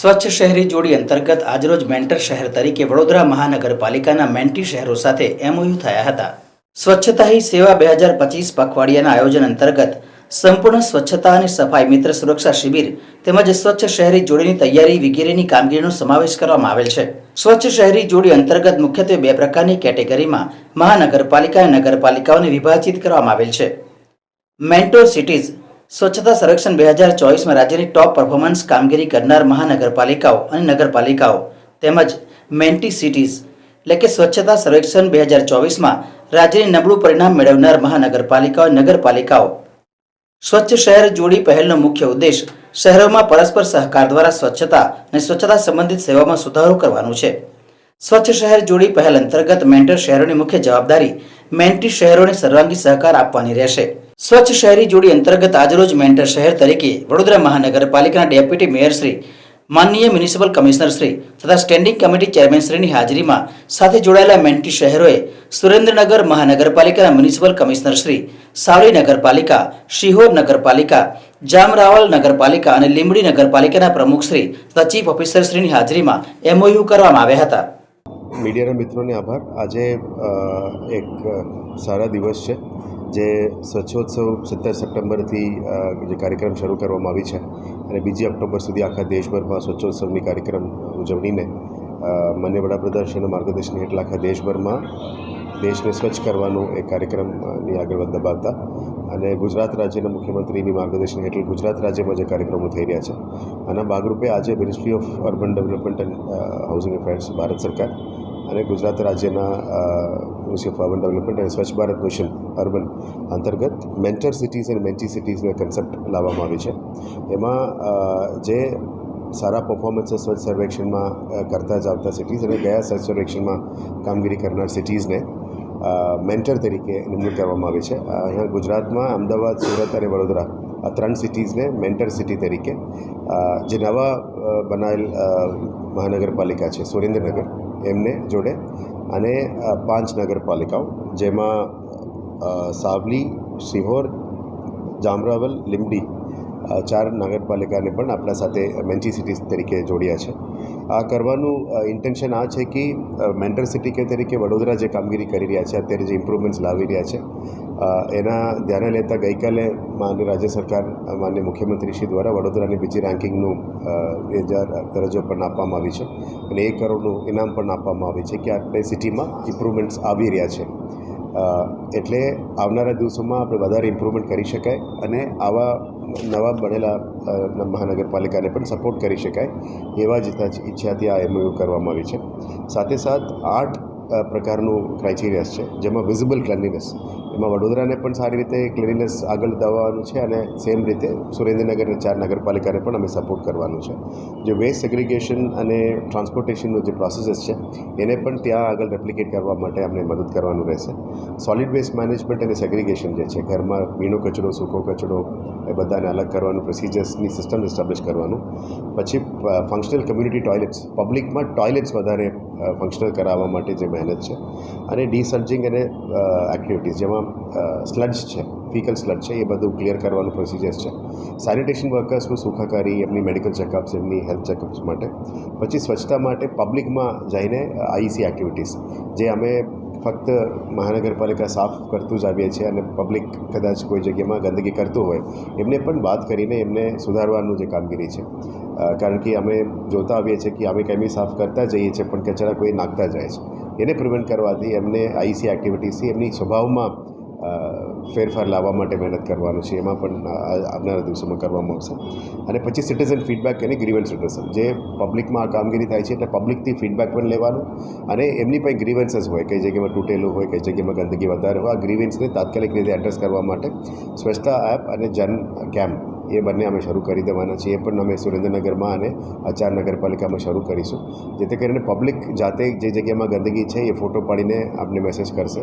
સ્વચ્છ શહેરી જોડી અંતર્ગત આજરોજ મેન્ટર શહેર તરીકે વડોદરા મહાનગરપાલિકાના મેન્ટી શહેરો સાથે એમઓયુ થયા હતા. સ્વચ્છતા હી સેવા બે હજાર પચીસ પખવાડિયાના આયોજન અંતર્ગત સંપૂર્ણ સ્વચ્છતા અને સફાઈ મિત્ર સુરક્ષા શિબિર તેમજ સ્વચ્છ શહેરી જોડીની તૈયારી વગેરેની કામગીરીનો સમાવેશ કરવામાં આવેલ છે. સ્વચ્છ શહેરી જોડી અંતર્ગત મુખ્યત્વે બે પ્રકારની કેટેગરીમાં મહાનગરપાલિકા અને નગરપાલિકાઓને વિભાજિત કરવામાં આવેલ છે. મેન્ટોર સિટીઝ સ્વચ્છતા સંરક્ષણ બે હજાર ચોવીસમાં રાજ્યની ટોપ પરફોર્મન્સ કામગીરી કરનાર મહાનગરપાલિકાઓ અને નગરપાલિકાઓ તેમજ મેન્ટી સિટીઝ એટલે કે સ્વચ્છતા સર્વેક્ષણ બે હજાર ચોવીસમાં રાજ્યની નબળું પરિણામ મેળવનાર મહાનગરપાલિકાઓ નગરપાલિકાઓ. સ્વચ્છ શહેર જોડી પહેલનો મુખ્ય ઉદ્દેશ શહેરોમાં પરસ્પર સહકાર દ્વારા સ્વચ્છતા અને સ્વચ્છતા સંબંધિત સેવામાં સુધારો કરવાનું છે. સ્વચ્છ શહેર જોડી પહેલ અંતર્ગત મેન્ટર શહેરોની મુખ્ય જવાબદારી મેન્ટી શહેરોને સર્વાંગી સહકાર આપવાની રહેશે. સ્વચ્છ શહેરી જોડી અંતર્ગત આજરોજ મેન્ટર શહેર તરીકે વડોદરા મહાનગરપાલિકાના ડેપ્યુટી મેયર શ્રી, માનનીય મ્યુનિસિપલ કમિશનર શ્રી તથા સ્ટેન્ડિંગ કમિટી ચેરમેન શ્રીની હાજરીમાં સાથે જોડાયેલા મેન્ટી શહેરોએ સુરેન્દ્રનગર મહાનગરપાલિકાના મ્યુનિસિપલ કમિશનર શ્રી, સાવલી નગરપાલિકા, શિહોર નગરપાલિકા, જામરાવલ નગરપાલિકા અને લીંબડી નગરપાલિકાના પ્રમુખ શ્રી તથા ચીફ ઓફિસર શ્રીની હાજરીમાં એમઓયુ કરવામાં આવ્યા હતા. મીડિયાના મિત્રોને આભાર. આજે એક સારા દિવસ છે. જે સ્વચ્છોત્સવ સત્તર સપ્ટેમ્બરથી જે કાર્યક્રમ શરૂ કરવામાં આવી છે અને બીજી ઓક્ટોબર સુધી આખા દેશભરમાં સ્વચ્છોત્સવની કાર્યક્રમ ઉજવણીને માન્ય વડાપ્રધાનશ્રીના માર્ગદર્શન હેઠળ આખા દેશભરમાં દેશને સ્વચ્છ કરવાનો એક કાર્યક્રમની આગળ દબાવતા અને ગુજરાત રાજ્યના મુખ્યમંત્રીની માર્ગદર્શન હેઠળ ગુજરાત રાજ્યમાં જે કાર્યક્રમો થઈ રહ્યા છે. આના ભાગરૂપે આજે ministry of urban development and housing affairs Bharat સરકાર અને ગુજરાત રાજ્યના મ્યુનિસિપલ અર્બન ડેવલપમેન્ટ અને સ્વચ્છ ભારત મિશન અર્બન અંતર્ગત મેન્ટર સિટીઝ અને મેન્ટી સિટીઝનો કન્સેપ્ટ લાવવામાં આવી છે. એમાં જે સારા પરફોર્મન્સ સ્વચ્છ સર્વેક્ષણમાં કરતા જ આવતા સિટીઝ અને ગયા સ્વચ્છ સર્વેક્ષણમાં કામગીરી કરનાર સિટીઝને મેન્ટર તરીકે નિમણૂક કરવામાં આવી છે. અહીંયા ગુજરાતમાં અમદાવાદ, સુરત અને વડોદરા આ ત્રણ સિટીઝને મેન્ટર સિટી તરીકે જે નવા બનાવેલ મહાનગરપાલિકા છે, સુરેન્દ્રનગર. એમને જોડે. અને પાંચ નગરપાલિકાઓ, જેમાં સાવલી, સિહોર, જામરાવલ, લીંબડી ચાર નગરપાલિકાને પણ આપણા સાથે મેન્ટી સિટીઝ તરીકે જોડ્યા છે. આ કરવાનું ઇન્ટેન્શન આ છે કે મેન્ટર સિટી કે તરીકે વડોદરા જે કામગીરી કરી રહ્યા છે, અત્યારે જે ઇમ્પ્રુવમેન્ટ્સ લાવી રહ્યા છે એના ધ્યાને લેતા ગઈકાલે માન્ય રાજ્ય સરકાર, માન્ય મુખ્યમંત્રીશ્રી દ્વારા વડોદરાની બીજી રેન્કિંગનું બે હજાર દરજ્જો પણ આપવામાં આવી છે અને એક કરોડનું ઇનામ પણ આપવામાં આવી છે કે આપણે સિટીમાં ઇમ્પ્રુવમેન્ટ્સ આવી રહ્યા છે. એટલે આવનારા દિવસોમાં આપણે વધારે ઇમ્પ્રુવમેન્ટ કરી શકાય અને આવા નવા બનેલા મહાનગરપાલિકાને પણ સપોર્ટ કરી શકાય એવા જ ઈચ્છાથી આ એમઓયુ કરવામાં આવી છે. સાથે સાથ આઠ પ્રકારનું ક્રાઇટેરિયાસ છે જેમાં વિઝિબલ ક્લેનલીનેસ એમાં વડોદરાને પણ સારી રીતે ક્લિનિનેસ આગળ દવાનું છે અને સેમ રીતે સુરેન્દ્રનગર ચાર નગરપાલિકાને પણ અમે સપોર્ટ કરવાનું છે. જે વેસ્ટ સેગ્રિગેશન અને ટ્રાન્સપોર્ટેશનનો જે પ્રોસેસીસ છે, એને પણ ત્યાં આગળ રેપ્લિકેટ કરવા માટે અમને મદદ કરવાનું રહેશે. સોલિડ વેસ્ટ મેનેજમેન્ટ અને સેગ્રિગેશન જે છે, ઘરમાં ભીનો કચરો, સૂકો કચરો, એ બધાને અલગ કરવાનું પ્રોસિજર્સની સિસ્ટમ એસ્ટાબ્લિશ કરવાનું. પછી ફંક્શનલ કમ્યુનિટી ટોયલેટ્સ પબ્લિકમાં ટોયલેટ્સ વધારે ફંક્શનલ કરાવવા માટે જે મહેનત છે અને ડીસર્જિંગ અને એક્ટિવિટીઝ જેમાં સ્લડ્સ છે ફિકલ સ્લડ છે, એ બધું ક્લિયર કરવાનું પ્રોસિજર્સ છે. સેનિટેશન વર્કર્સનું સુખાકારી, એમની મેડિકલ ચેકઅપ્સ એમની હેલ્થ ચેકઅપ્સ માટે. પછી સ્વચ્છતા માટે પબ્લિકમાં જઈને આઈસી એક્ટિવિટીઝ જે અમે ફક્ત મહાનગરપાલિકા સાફ કરતું જ આવીએ છીએ અને પબ્લિક કદાચ કોઈ જગ્યામાં ગંદકી કરતું હોય, એમને પણ વાત કરીને એમને સુધારવાનું જે કામગીરી છે. કારણ કે અમે જોતા આવીએ છીએ કે અમે કેમી સાફ કરતા જઈએ છીએ, પણ કચરા કોઈ નાખતા જાય છે. એને પ્રિવેન્ટ કરવાથી એમને આઈસી એક્ટિવિટીસથી એમની સ્વભાવમાં ફેરફાર લાવવા માટે મહેનત કરવાનું છે. એમાં પણ આવનારા દિવસોમાં કરવામાં આવશે અને પછી સિટીઝન ફીડબેક અને ગ્રીવન્સ રિડર્સલ જે પબ્લિકમાં આ કામગીરી થાય છે, એટલે પબ્લિકથી ફીડબેક પણ લેવાનું અને એમની પણ ગ્રીવન્સીસ હોય, કઈ જગ્યામાં તૂટેલું હોય, કઈ જગ્યામાં ગંદકી વધારે હોય, આ ગ્રીવન્સને તાત્કાલિક રીતે એડ્રેસ કરવા માટે સ્વચ્છતા એપ અને જન કેમ્પ એ બંને અમે શરૂ કરી દેવાના છીએ. એ પણ અમે સુરેન્દ્રનગરમાં અને આ ચાર નગરપાલિકામાં શરૂ કરીશું. જેથી કરીને પબ્લિક જાતે જે જગ્યામાં ગંદકી છે એ ફોટો પાડીને આપને મેસેજ કરશે.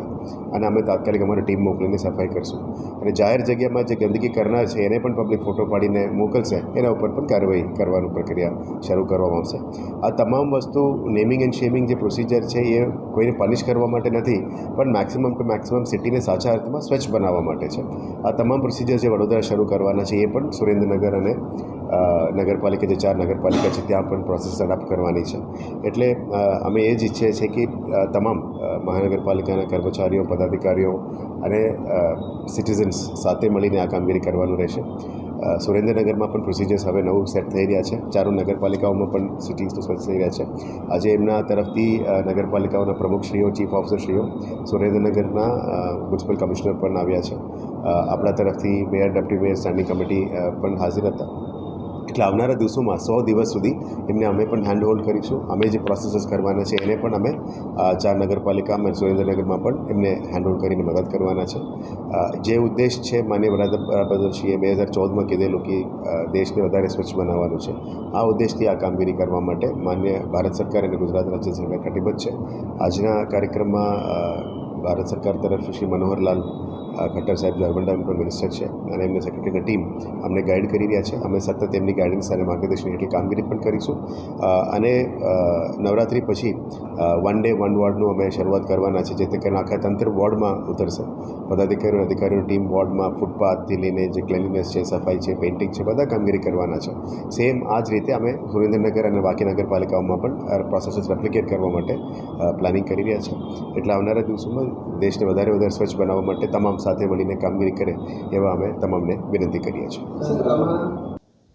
અને અમે તાત્કાલિક અમારી ટીમ મોકલીને સફાઈ કરશું. અને જાહેર જગ્યામાં જે ગંદકી કરનાર છે એને પણ પબ્લિક ફોટો પાડીને મોકલશે. એના ઉપર પણ કાર્યવાહી કરવાની પ્રક્રિયા શરૂ કરવામાં આવશે. આ તમામ વસ્તુ નેમિંગ એન્ડ શેમિંગ જે પ્રોસિજર છે એ કોઈને પનિશ કરવા માટે નથી, પણ મેક્સિમમ ટુ મેક્સિમમ સિટીને સાચા અર્થમાં સ્વચ્છ બનાવવા માટે છે. આ તમામ પ્રોસિજર જે વડોદરા શરૂ કરવાના છે એ પણ સુરેન્દ્રનગર અને નગરપાલિકા જે ચાર નગરપાલિકા છે, ત્યાં પણ પ્રોસેસ ઝડપ કરવાની છે. એટલે અમે એ જ ઈચ્છીએ છીએ કે તમામ મહાનગરપાલિકાના કર્મચારીઓ, પદાધિકારીઓ અને સિટીઝન્સ સાથે મળીને આ કામગીરી કરવાનું રહેશે. સુરેન્દ્રનગરમાં પણ પ્રોસિજર્સ હવે નવું સેટ થઈ રહ્યા છે. ચારો નગરપાલિકાઓમાં પણ સિટીઝ સ્વચ્છ થઈ રહ્યા છે. આજે એમના તરફથી નગરપાલિકાઓના પ્રમુખશ્રીઓ ચીફ ઓફિસરશ્રીઓ સુરેન્દ્રનગરના મ્યુનિસિપલ કમિશનર પણ આવ્યા છે. આપણા તરફથી mayor deputy mayor standing committee પણ હાજર હતા. એટલે આવનારા દિવસોમાં સો દિવસ સુધી એમને અમે પણ હેન્ડ હોલ્ડ કરીશું. અમે જે પ્રોસેસીસ કરવાના છે, એને પણ અમે ચાર નગરપાલિકા અને સુરેન્દ્રનગરમાં પણ એમને હેન્ડ હોલ્ડ કરીને મદદ કરવાના છે. જે ઉદ્દેશ છે, માન્ય વડાપ્રધાનશ્રીએ બે હજાર ચૌદમાં કીધેલું કે દેશને વધારે સ્વચ્છ બનાવવાનું છે. આ ઉદ્દેશથી આ કામગીરી કરવા માટે માન્ય ભારત સરકાર અને ગુજરાત રાજ્ય સરકાર કટિબદ્ધ છે. આજના કાર્યક્રમમાં ભારત સરકાર તરફથી શ્રી મનોહરલાલ ખટ્ટર સાહેબ અર્બન ડેવલપમેન્ટ મિનિસ્ટર છે અને એમની સેક્રેટરીની ટીમ અમને ગાઈડ કરી રહ્યા છે. અમે સતત એમની ગાઈડન્સ અને માર્ગદર્શન હેઠળ કામગીરી પણ કરીશું. અને નવરાત્રિ પછી વન ડે વન વોર્ડનું અમે શરૂઆત કરવાના છે, જેથી કરીને આખા તંત્ર વોર્ડમાં ઉતરશે. પદાધિકારીઓ, અધિકારીઓની ટીમ વોર્ડમાં ફૂટપાથથી લઈને જે ક્લેનલીનેસ છે, સફાઈ છે પેઇન્ટિંગ છે, બધા કામગીરી કરવાના છે. સેમ આ જ રીતે અમે સુરેન્દ્રનગર અને બાકી નગરપાલિકાઓમાં પણ પ્રોસેસીસ રેપ્લિકેટ કરવા માટે પ્લાનિંગ કરી રહ્યા છે. એટલે આવનારા દિવસોમાં દેશને વધારે વધારે સ્વચ્છ બનાવવા માટે તમામ સાથે મળીને કામગીરી કરે એવા અમે તમામને વિનંતી કરીએ છીએ.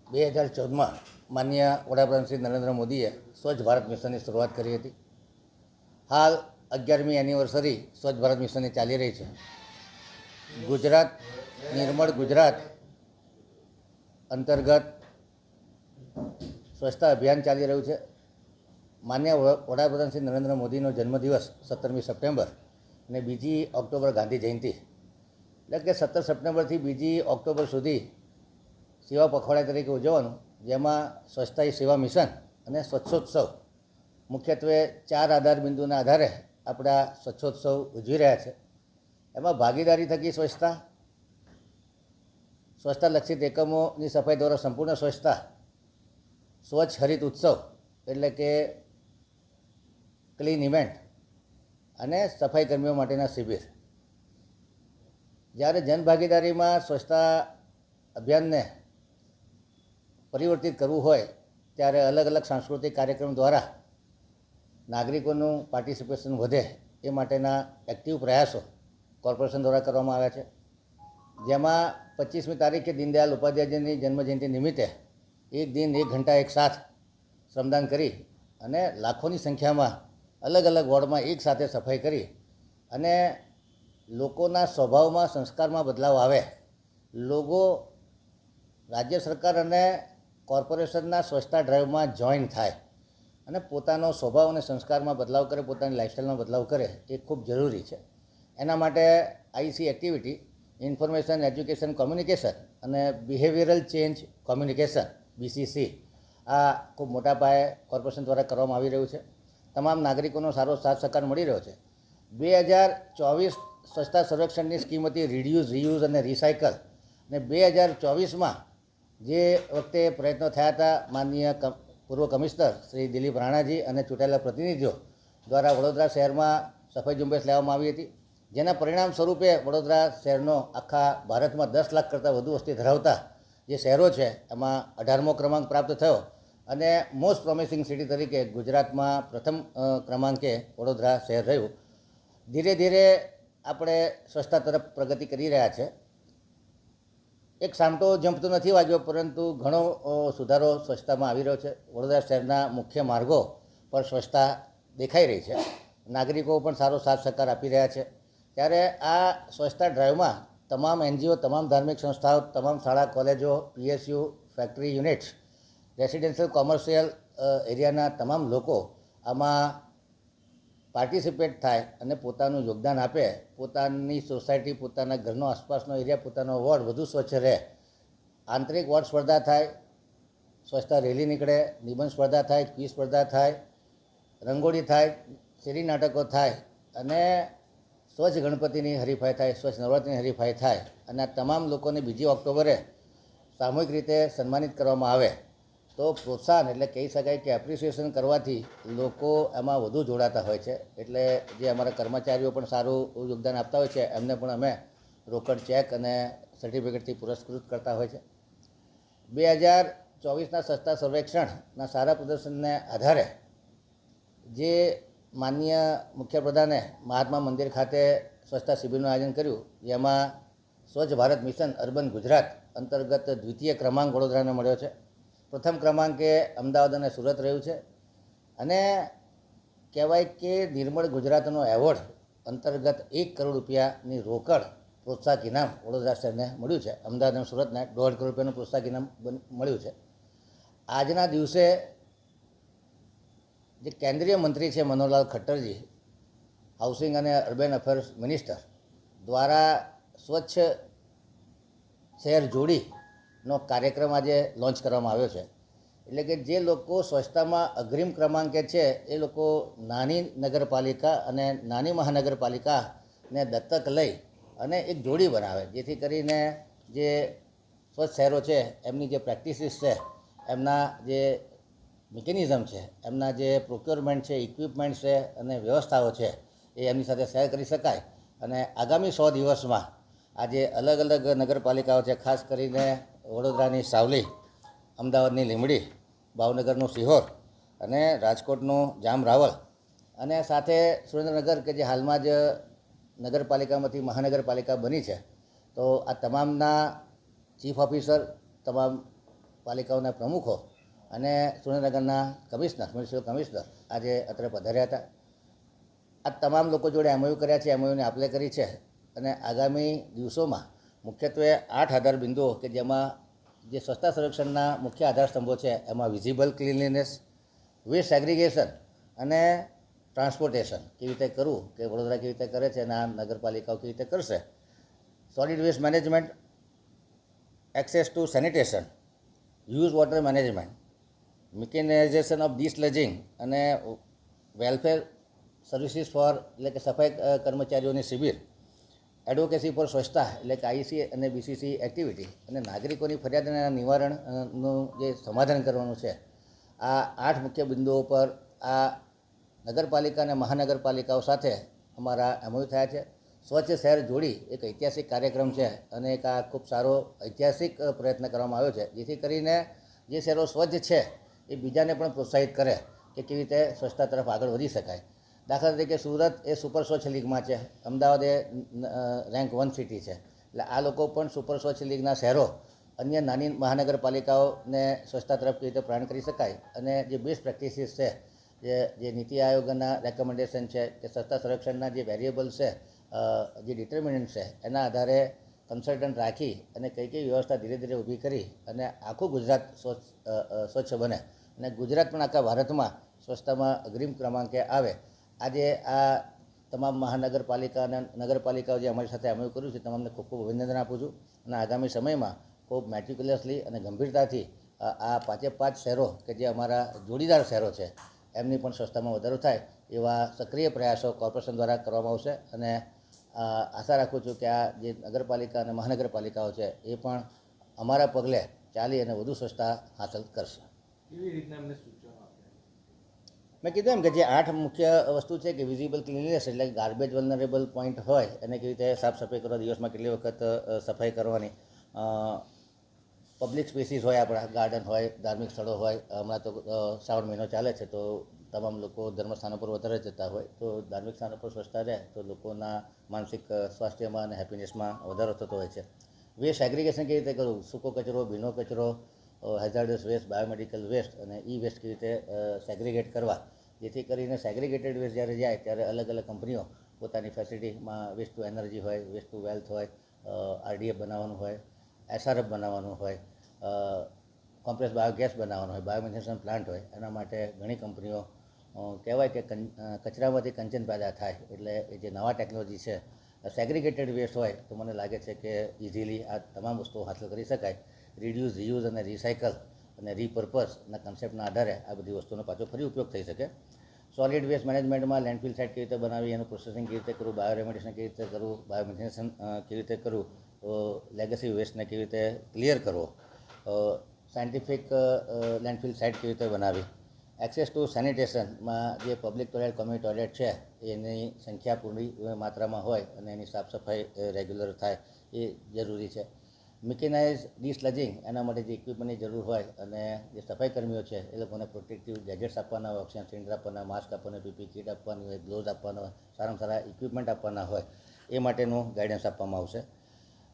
બે હજાર ચૌદમાં માન્ય વડાપ્રધાન શ્રી નરેન્દ્ર મોદીએ સ્વચ્છ ભારત મિશનની શરૂઆત કરી હતી. હાલ અગિયારમી એનિવર્સરી સ્વચ્છ ભારત મિશનની ચાલી રહી છે. ગુજરાત, નિર્મળ ગુજરાત અંતર્ગત સ્વચ્છતા અભિયાન ચાલી રહ્યું છે. માન્ય વડાપ્રધાન શ્રી નરેન્દ્ર મોદીનો જન્મદિવસ સત્તરમી સપ્ટેમ્બર અને બીજી ઓક્ટોબર ગાંધી જયંતિ એટલે કે સત્તર સપ્ટેમ્બરથી બીજી ઓક્ટોબર સુધી સેવા પખવાડિયા તરીકે ઉજવવાનું, જેમાં સ્વચ્છતા સેવા મિશન અને સ્વચ્છોત્સવ. મુખ્યત્વે ચાર આધાર બિંદુના આધારે આપણા સ્વચ્છોત્સવ ઉજવી રહ્યા છે. એમાં ભાગીદારી થકી સ્વચ્છતા સ્વચ્છતા લક્ષિત એકમોની સફાઈ દ્વારા સંપૂર્ણ સ્વચ્છતા, સ્વચ્છ હરિત ઉત્સવ એટલે કે ક્લીન ઇવેન્ટ અને સફાઈ કર્મીઓ માટેના શિબિર. જ્યારે જનભાગીદારીમાં સ્વચ્છતા અભિયાનને પરિવર્તિત કરવું હોય, ત્યારે અલગ અલગ સાંસ્કૃતિક કાર્યક્રમ દ્વારા નાગરિકોનું પાર્ટિસિપેશન વધે એ માટેના એક્ટિવ પ્રયાસો કોર્પોરેશન દ્વારા કરવામાં આવ્યા છે. જેમાં પચીસમી તારીખે દીનદયાલ ઉપાધ્યાયજીની જન્મજયંતિ નિમિત્તે એક દિન એક ઘંટા એક સાથ શ્રમદાન કરી અને લાખોની સંખ્યામાં અલગ અલગ વોર્ડમાં એક સાથે સફાઈ કરી અને લોકોના સ્વભાવમાં, સંસ્કારમાં બદલાવ આવે, લોકો રાજ્ય સરકાર અને કોર્પોરેશનના સ્વચ્છતા ડ્રાઈવમાં જોઈન થાય અને પોતાનો સ્વભાવ અને સંસ્કારમાં બદલાવ કરે, પોતાની લાઇફસ્ટાઈલમાં બદલાવ કરે, એ ખૂબ જરૂરી છે. એના માટે IC activity, information, education, communication અને બિહેવિયરલ ચેન્જ કોમ્યુનિકેશન બીસીસી આ ખૂબ મોટા પાયે કોર્પોરેશન દ્વારા કરવામાં આવી રહ્યું છે. તમામ નાગરિકોનો સારો સાથ સહકાર મળી રહ્યો છે. બે હજાર ચોવીસ સ્વચ્છતા સંરક્ષણની સ્કીમ હતી રિડ્યુઝ રિયુઝ અને રિસાયકલ ને બે હજાર ચોવીસમાં જે વખતે પ્રયત્નો થયા હતા, માનનીય પૂર્વ કમિશનર શ્રી દિલીપ રાણાજી અને ચૂંટાયેલા પ્રતિનિધિઓ દ્વારા વડોદરા શહેરમાં સફાઈ ઝુંબેશ લેવામાં આવી હતી, જેના પરિણામ સ્વરૂપે વડોદરા શહેરનો આખા ભારતમાં દસ લાખ કરતાં વધુ વસ્તી ધરાવતા જે શહેરો છે, એમાં અઢારમો ક્રમાંક પ્રાપ્ત થયો અને મોસ્ટ પ્રોમિસિંગ સિટી તરીકે ગુજરાતમાં પ્રથમ ક્રમાંકે વડોદરા શહેર રહ્યું. ધીરે ધીરે આપણે સ્વચ્છતા તરફ પ્રગતિ કરી રહ્યા છે. એક સામટો જમ્પ તો નથી વાગ્યો, પરંતુ ઘણો સુધારો સ્વચ્છતામાં આવી રહ્યો છે. વડોદરા શહેરના મુખ્ય માર્ગો પર સ્વચ્છતા દેખાઈ રહી છે. નાગરિકો પણ સારો સાથ સહકાર આપી રહ્યા છે. ત્યારે આ સ્વચ્છતા ડ્રાઈવમાં તમામ એનજીઓ, તમામ ધાર્મિક સંસ્થાઓ, તમામ શાળા, કોલેજો, PSU, factory units, residential commercial એરિયાના તમામ લોકો આમાં પાર્ટિસિપેટ થાય અને પોતાનું યોગદાન આપે, પોતાની સોસાયટી, પોતાના ઘરનો આસપાસનો એરિયા, પોતાનો વોર્ડ વધુ સ્વચ્છ રહે. આંતરિક વોર્ડ સ્પર્ધા થાય, સ્વચ્છતા રેલી નીકળે, નિબંધ સ્પર્ધા થાય, ક્વિઝ સ્પર્ધા થાય, રંગોળી થાય, શેરી નાટકો થાય અને સ્વચ્છ ગણપતિની હરીફાઈ થાય, સ્વચ્છ નવરાત્રિની હરીફાઈ થાય અને આ તમામ લોકોને બીજી ઓક્ટોબરે સામૂહિક રીતે સન્માનિત કરવામાં આવે. તો પ્રોત્સાહન એટલે કહી શકાય કે એપ્રિસિએશન કરવાથી લોકો એમાં વધુ જોડાતા હોય છે. એટલે જે અમારા કર્મચારીઓ પણ સારું યોગદાન આપતા હોય છે, એમને પણ અમે રોકડ ચેક અને સર્ટિફિકેટથી પુરસ્કૃત કરતા હોય છે. બે હજાર ચોવીસના સસ્તા સર્વેક્ષણના સારા પ્રદર્શનને આધારે જે માનનીય મુખ્યપ્રધાને મહાત્મા મંદિર ખાતે સ્વચ્છતા શિબિરનું આયોજન કર્યું, જેમાં સ્વચ્છ ભારત મિશન અર્બન ગુજરાત અંતર્ગત દ્વિતીય ક્રમાંક વડોદરાને મળ્યો છે. પ્રથમ ક્રમાંકે અમદાવાદ અને સુરત રહ્યું છે. અને કહેવાય કે નિર્મળ ગુજરાતનો એવોર્ડ અંતર્ગત એક કરોડ રૂપિયાની રોકડ પ્રોત્સાહક ઇનામ વડોદરા શહેરને મળ્યું છે. અમદાવાદ અને સુરતને દોઢ કરોડ રૂપિયાનું પ્રોત્સાહક ઇનામ મળ્યું છે. આજના દિવસે જે કેન્દ્રીય મંત્રી છે મનોહરલાલ ખટ્ટરજી, હાઉસિંગ અને અર્બન અફેર્સ મિનિસ્ટર દ્વારા સ્વચ્છ શહેર જોડીનો કાર્યક્રમ આજે લોન્ચ કરવામાં આવ્યો છે. એટલે કે જે લોકો સ્વચ્છતામાં અગ્રિમ ક્રમાંકે છે, એ લોકો નાની નગરપાલિકા અને નાની મહાનગરપાલિકાને દત્તક લઈ અને એક જોડી બનાવે, જેથી કરીને જે સ્વચ્છ શહેરો છે, એમની જે પ્રેક્ટિસીસ છે, એમના જે મિકેનિઝમ છે, એમના જે પ્રોક્યોરમેન્ટ છે, ઇક્વિપમેન્ટ છે અને વ્યવસ્થાઓ છે, એ એમની સાથે શેર કરી શકાય. અને આગામી સો દિવસમાં આજે અલગ અલગ નગરપાલિકાઓ છે, ખાસ કરીને વડોદરાની સાવલી, અમદાવાદની લીમડી ભાવનગરનું સિહોર અને રાજકોટનું જામ રાવલ અને સાથે સુરેન્દ્રનગર કે જે હાલમાં જ નગરપાલિકામાંથી મહાનગરપાલિકા બની છે. તો આ તમામના ચીફ ઓફિસર, તમામ પાલિકાઓના પ્રમુખો અને સુરેન્દ્રનગરના કમિશનર, મ્યુનિસિપલ કમિશનર આજે અત્રે પધાર્યા હતા. આ તમામ લોકો જોડે એમઓયુ કર્યા છે, એમઓયુને આપલે કરી છે અને આગામી દિવસોમાં મુખ્યત્વે આઠ આધાર બિંદુઓ કે જેમાં જે સ્વચ્છતા સંરક્ષણના મુખ્ય આધાર સ્તંભો છે, એમાં વિઝિબલ ક્લીનલીનેસ વેસ્ટ સેગ્રિગેશન અને ટ્રાન્સપોર્ટેશન કેવી રીતે કરવું, કે વડોદરા કેવી રીતે કરે છે અને આ નગરપાલિકાઓ કેવી રીતે કરશે. Solid waste management access to sanitation use water management mechanization of desludging અને વેલફેર સર્વિસીસ ફોર એટલે કે સફાઈ કર્મચારીઓની શિબિર એડવોકેસી પર સ્વચ્છતા એટલે કે આઈસી અને બીસીસી એક્ટિવિટી અને નાગરિકોની ફરિયાદના નિવારણનું જે સમાધાન કરવાનું છે, આ આઠ મુખ્ય બિંદુઓ પર આ નગરપાલિકા અને મહાનગરપાલિકાઓ સાથે અમારા એમઓયુ થયા છે. સ્વચ્છ શહેર જોડી એક ઐતિહાસિક કાર્યક્રમ છે અને એક આ ખૂબ સારો ઐતિહાસિક પ્રયત્ન કરવામાં આવ્યો છે, જેથી કરીને જે શહેરો સ્વચ્છ છે એ બીજાને પણ પ્રોત્સાહિત કરે કે કેવી રીતે સ્વચ્છતા તરફ આગળ વધી શકાય. દાખલા તરીકે સુરત એ સુપર સ્વચ્છ લીગમાં છે. અમદાવાદ એ રેન્ક વન સિટી છે. એટલે આ લોકો પણ સુપર સ્વચ્છ લીગના શહેરો અન્ય નાની મહાનગરપાલિકાઓને સ્વચ્છતા તરફ કેવી રીતે પ્રયાણ કરી શકાય. અને જે બેસ્ટ પ્રેક્ટિસીસ છે, જે જે નીતિ આયોગના રેકમેન્ડેશન છે, કે સ્વચ્છતા સંરક્ષણના જે વેરિયેબલ છે જે ડિટર્મિનન્ટ છે, એના આધારે કન્સલ્ટન્ટ રાખી અને કઈ કઈ વ્યવસ્થા ધીરે ધીરે ઊભી કરી અને આખું ગુજરાત સ્વચ્છ સ્વચ્છ બને. અને ગુજરાત પણ આખા ભારતમાં સ્વચ્છતામાં અગ્રિમ ક્રમાંકે આવે. આજે આ તમામ મહાનગરપાલિકા અને નગરપાલિકાઓ જે અમારી સાથે અમે કર્યું છે, તમામને ખૂબ ખૂબ અભિનંદન આપું છું અને આગામી સમયમાં ખૂબ મેટ્રિક્યુલસલી અને ગંભીરતાથી આ પાંચે પાંચ શહેરો કે જે અમારા જોડીદાર શહેરો છે, એમની પણ સ્વચ્છતામાં વધારો થાય એવા સક્રિય પ્રયાસો કોર્પોરેશન દ્વારા કરવામાં આવશે અને આશા રાખું છું કે આ જે નગરપાલિકા અને મહાનગરપાલિકાઓ છે એ પણ અમારા પગલે ચાલી અને વધુ સ્વચ્છતા હાંસલ કરશે. કેવી રીતના અમને મેં કીધું એમ કે જે આઠ મુખ્ય વસ્તુ છે કે વિઝિબલ ક્લિનલીનેસ એટલે ગાર્બેજ વલનરેબલ પોઈન્ટ હોય અને કેવી રીતે સાફ સફાઈ કરવા, દિવસમાં કેટલી વખત સફાઈ કરવાની પબ્લિક સ્પેસીસ હોય આપણા ગાર્ડન હોય, ધાર્મિક સ્થળો હોય, હમણાં તો શ્રાવણ મહિનો ચાલે છે, તો તમામ લોકો ધર્મસ્થાનો પર વધારે જતા હોય, તો ધાર્મિક સ્થાનો પર સ્વચ્છતા રહે, તો લોકોના માનસિક સ્વાસ્થ્યમાં અને હેપીનેસમાં વધારો થતો હોય છે. વેસ્ટ એગ્રીગેશન કેવી રીતે કરવું? સૂકો કચરો, ભીનો કચરો હેઝાર્ડસ વેસ્ટ બાયોમેડિકલ વેસ્ટ અને ઈ વેસ્ટ કેવી રીતે સેગ્રીગેટ કરવા? જેથી કરીને સેગ્રીગેટેડ વેસ્ટ જ્યારે જાય ત્યારે અલગ અલગ કંપનીઓ પોતાની ફેસિલિટીમાં વેસ્ટ ટુ એનર્જી હોય વેસ્ટ ટુ વેલ્થ હોય આરડીએફ બનાવવાનું હોય એસઆરએફ બનાવવાનું હોય કોમ્પ્રેસ બાયોગેસ બનાવવાનો હોય બાયોમિથેશન પ્લાન્ટ હોય, એના માટે ઘણી કંપનીઓ કહેવાય કે કચરામાંથી કંચન પેદા થાય, એટલે એ જે નવા ટેકનોલોજી છે સેગ્રીગેટેડ વેસ્ટ હોય, તો મને લાગે છે કે ઇઝીલી આ તમામ વસ્તુઓ હાંસલ કરી શકાય. રિડ્યુસ રિયુઝ અને રિસાયકલ અને રીપર્પઝના કન્સેપ્ટના આધારે આ બધી વસ્તુનો પાછો ફરી ઉપયોગ થઈ શકે. સોલિડ વેસ્ટ મેનેજમેન્ટમાં લેન્ડફિલ સાઇટ કેવી રીતે બનાવી એનું પ્રોસેસિંગ કેવી રીતે કરવું બાયોરેમેડિશન કેવી રીતે કરવું બાયોમેથેશન કેવી રીતે કરવું લેગસી વેસ્ટને કેવી રીતે ક્લિયર કરવો સાયન્ટિફિક લેન્ડફિલ સાઇટ કેવી રીતે બનાવી એક્સેસ ટુ સેનિટેશનમાં જે પબ્લિક ટોયલેટ કોમ્યુનિટી ટોયલેટ છે, એની સંખ્યા પૂરી માત્રામાં હોય અને એની સાફ સફાઈ રેગ્યુલર થાય એ જરૂરી છે. મિકેનાઇઝ ડિસ્લજિંગ એના માટે જે ઇક્વિપમેન્ટની જરૂર હોય અને જે સફાઈ કર્મીઓ છે, એ લોકોને પ્રોટેક્ટિવ ગેજેટ્સ આપવાના હોય ઓક્સિજન સિલિન્ડર આપવાના માસ્ક આપવાના, પીપી કિટ આપવાની હોય ગ્લોવ્સ આપવાના હોય, સારામાં સારા ઇક્વિપમેન્ટ આપવાના હોય, એ માટેનું ગાઈડન્સ આપવામાં આવશે.